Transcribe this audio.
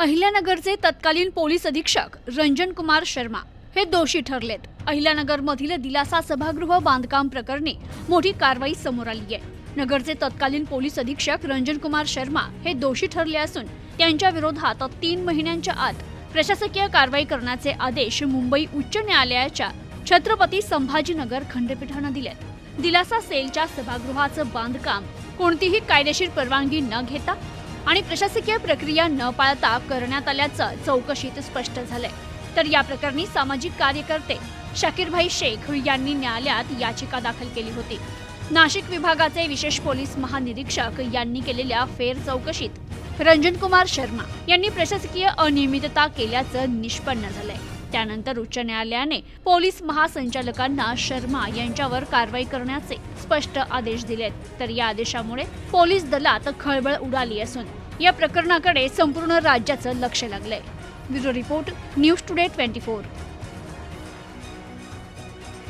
अहिल्यानगरचे तत्कालीन पोलीस अधीक्षक रंजन कुमार शर्मा हे दोषी ठरलेत. अहिल्यानगरमधील दिलासा सभागृह बांधकाम प्रकरणी मोठी कारवाई समोर आली आहे नगरचे तत्कालीन पोलीस अधीक्षक रंजन कुमार शर्मा हे दोषी ठरले असून त्यांच्या विरोधात तीन महिन्यांच्या आत प्रशासकीय कारवाई करण्याचे आदेश मुंबई उच्च न्यायालयाच्या छत्रपती संभाजीनगर खंडपीठानं दिलेत. दिलासा सेलच्या सभागृहाचं बांधकाम कोणतीही कायदेशीर परवानगी न घेता आणि प्रशासकीय प्रक्रिया न पाळता करण्यात आल्याचं चौकशीत स्पष्ट झालंय. तर या प्रकरणी सामाजिक कार्यकर्ते शाकीरभाई शेख यांनी न्यायालयात याचिका दाखल केली होती. नाशिक विभागाचे विशेष पोलीस महानिरीक्षक यांनी केलेल्या फेर चौकशीत रंजन कुमार शर्मा यांनी प्रशासकीय अनियमितता केल्याचं निष्पन्न झालंय. त्यानंतर उच्च न्यायालयाने पोलीस महासंचालकांना शर्मा यांच्यावर कारवाई करण्याचे स्पष्ट आदेश दिलेत. तर या आदेशामुळे पोलीस दलात खळबळ उडाली असून या प्रकरणाकडे संपूर्ण राज्याचं लक्ष लागलंय. Bureau report News Today twenty four.